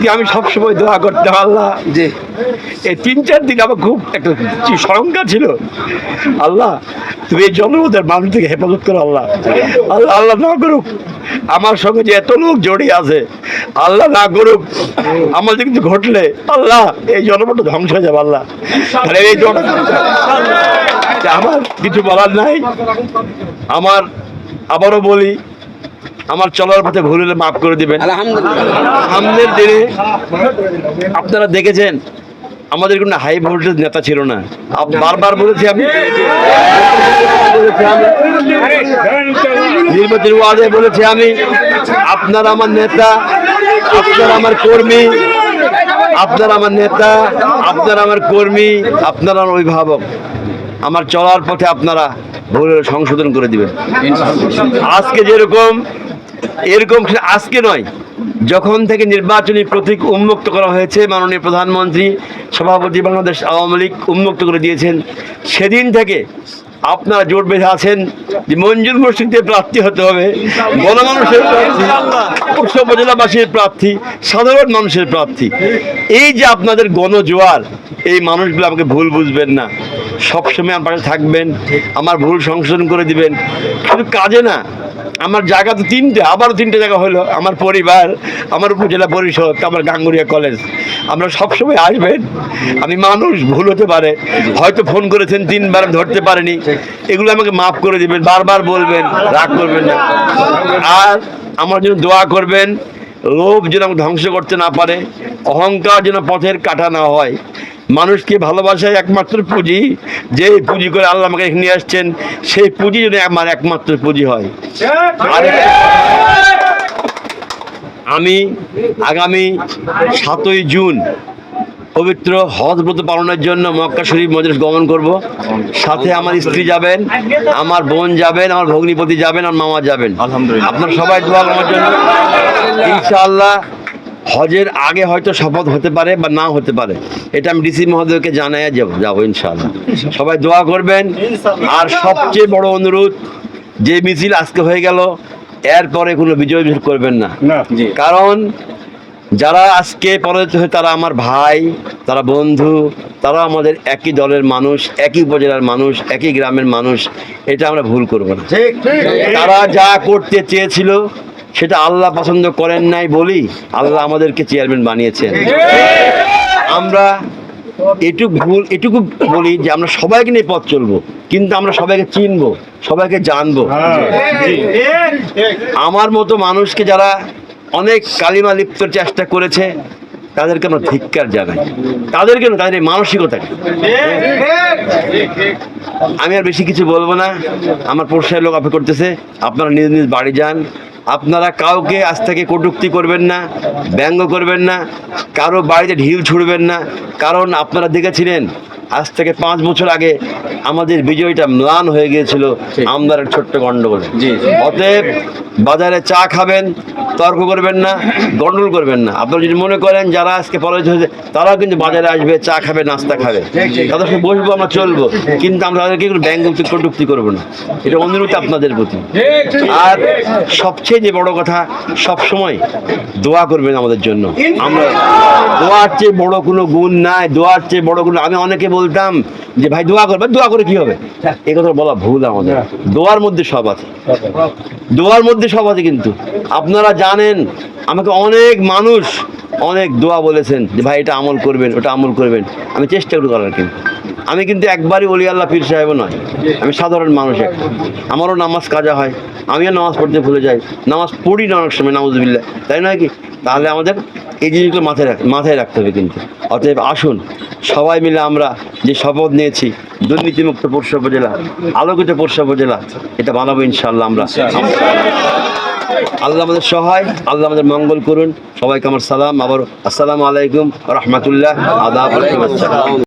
আজকে আমি সবসময় দোয়া করতাম আল্লাহ। যে এই তিন চার দিন আমার খুব একটা শঙ্কা ছিল। আল্লাহ তুমি এই জনপদের মানুষ থেকে হেফাজত করো আল্লাহ। আল্লাহ আল্লাহ না করুক আমার সঙ্গে যে এত লোক জড়িয়ে আছে আল্লাহ না করুক আমাদের কিন্তু ঘটলে আল্লাহ এই জনপদটা ধ্বংস হয়ে যাবে আল্লাহ। তাহলে এই জন আমার কিছু বলার নাই। আমার আবারও বলি আমার চলার পথে ভুল হলে মাফ করে দিবেন। সামনের দিনে আপনারা দেখেছেন আমাদের কোনো হাই ভোল্টেজ নেতা ছিল না। বারবার বলেছি আমি। নির্বাচনী ওয়ার্ডে বলেছি আমি আপনার আমার নেতা আপনার আমার কর্মী আপনার আমার নেতা আপনার আমার কর্মী আপনার আমার অভিভাবক আমার চলার পথে আপনারা ভুল সংশোধন করে দিবেন। আজকে যেরকম এরকম আজকে নয়। যখন থেকে নির্বাচনী প্রতীক উন্মুক্ত করা হয়েছে, মাননীয় প্রধানমন্ত্রী, সভাপতি বাংলাদেশ আওয়ামী লীগ উন্মুক্ত করে দিয়েছেন। সেদিন থেকে আপনারা জোট বেঁধে আছেন, যে মঞ্জুর মসজিদের প্রার্থী হতে হবে, গণমানুষের প্রার্থী, উপজেলাবাসীর প্রার্থী, সাধারণ মানুষের প্রার্থী। এই যে আপনাদের গণজোয়ার, এই মানুষগুলো আমাকে ভুল বুঝবেন না। সবসময় আমার পাশে থাকবেন, আমার ভুল সংশোধন করে দিবেন। শুধু কাজে না আমার জায়গা তো তিনটে, আবারও তিনটে জায়গা হলো। আমার পরিবার, আমার উপজেলা পরিষদ, আমার গাঙ্গুরিয়া কলেজ। আমরা সবসময় আসবেন। আমি মানুষ, ভুল হতে পারে। হয়তো ফোন করেছেন, তিনবার ধরতে পারেনি। এগুলো আমাকে মাফ করে দিবেন, বারবার বলবেন, রাগ করবেন না। আর আমার জন্য দোয়া করবেন, লোভ যেন ধ্বংস করতে না পারে, অহংকার যেন পথের কাটা না হয়। মানুষকে ভালোবাসায় একমাত্র পুঁজি যে পুঁজি করে আল্লাহ আমাকে নিয়ে আসছেন সেই পুঁজি যেন আমার একমাত্র পুঁজি হয়। আমি আগামী সাতই জুন পবিত্র হজ ব্রত পালনের জন্য মক্কা শরীফ মজলিস গমন করব। সাথে আমার স্ত্রী যাবেন আমার বোন যাবেন আমার ভগ্নিপতি যাবেন আমার মামা যাবেন। আলহামদুলিল্লাহ। আপনার সবাই দোয়া আমার জন্য। ইনশাআল্লাহ হজের আগে হয়তো শপথ হতে পারে বা না হতে পারে। এটা আমি ডিসি মহোদয়কে জানাই যাব যাব ইনশাআল্লাহ। সবাই দোয়া করবেন। আর সবচেয়ে বড় অনুরোধ যে মিছিল আজকে হয়ে গেল এরপরে কোনো বিজয় মিছিল করবেন না। কারণ যারা আজকে পরাজিত হয়ে তারা আমার ভাই তারা বন্ধু তারা আমাদের একই দলের মানুষ একই উপজেলার মানুষ একই গ্রামের মানুষ এটা আমরা ভুল করব না। তারা যা করতে চেয়েছিল সেটা আল্লাহ পছন্দ করেন নাই বলি আল্লাহ আমাদেরকে চেয়ারম্যান বানিয়েছেন। আমরা এটুকু ভুল, এটুকু বলি যে আমরা সবাইকে নিয়ে পথ চলবো, কিন্তু আমরা সবাইকে চিনবো, সবাইকে জানব। আমার মতো মানুষকে যারা অনেক কালিমা লিপ্তর চেষ্টা করেছে, তাদেরকে আমরা ধিক্কার জানাই। তাদেরকে না, তাদের এই আমি আর বেশি কিছু বলব না। আমার পোষায় লোক অপেক্ষা করতেছে। আপনারা নিজ নিজ বাড়ি যান। আপনারা কাউকে আজ থেকে কটুক্তি করবেন না ব্যঙ্গ করবেন না কারও বাড়িতে ঢিল ছুড়বেন না। কারণ আপনারা দেখেছিলেন আজ থেকে পাঁচ বছর আগে আমাদের বিজয়টা ম্লান হয়ে গিয়েছিল আমদারের ছোট্ট গণ্ডগোল অতএব বাজারে চা খাবেন তর্ক করবেন না, গন্ডগোল করবেন না। আপনারা যদি মনে করেন যারা আজকে পরাজিত হয়েছে, তারাও কিন্তু বাজারে আসবে, চা খাবে, নাস্তা খাবে। তাদের বসবো, আমরা চলবো। কিন্তু আমরা তাদেরকে কোনো ব্যঙ্গ কটুক্তি করব না। এটা অনুরোধ আপনাদের প্রতি। আর সবচেয়ে যে বড় কথা সব সময় দোয়া করবেন আমাদের জন্য। আমরা দোয়ার চেয়ে বড় কোনো গুণ নাই, দোয়ার চেয়ে বড় কোনো আমি অনেকে বলতাম যে, ভাই, দোয়া করবে দোয়া করে কি হবে? এই কথা বলা ভুল আমাদের। দোয়ার মধ্যে সব আছে। দোয়ার মধ্যে সব আছে কিন্তু। আপনারা জানেন, আমাকে অনেক মানুষ অনেক দোয়া বলেছেন যে, ভাই, এটা আমল করবেন, ওটা আমল করবেন। আমি চেষ্টা করি করার কিন্তু। আমি কিন্তু একবারই অলি আল্লাহ পীর সাহেবও নয়, আমি সাধারণ মানুষ একটা আমারও নামাজ কাজা হয়, আমিও নামাজ পড়তে ভুলে যাই। নামাজ পড়ি না অনেক সময় নামাজবিল্লা তাই নয় কি? তাহলে আমাদের এই জিনিসগুলো মাথায় রাখ, মাথায় রাখতে হবে কিন্তু। অতএব আসুন, সবাই মিলে আমরা যে শপথ নিয়েছি, দুর্নীতিমুক্ত পরশু উপজেলা, আলোকিত পরশু উপজেলা, এটা বানাবো ইনশাল্লাহ আমরা। আল্লাহ আমাদের সহায়, আল্লাহ আমাদের মঙ্গল করুন। সবাইকে আমার সালাম, আবার আসসালামু আলাইকুম, রহমতুল্লাহ, আদাব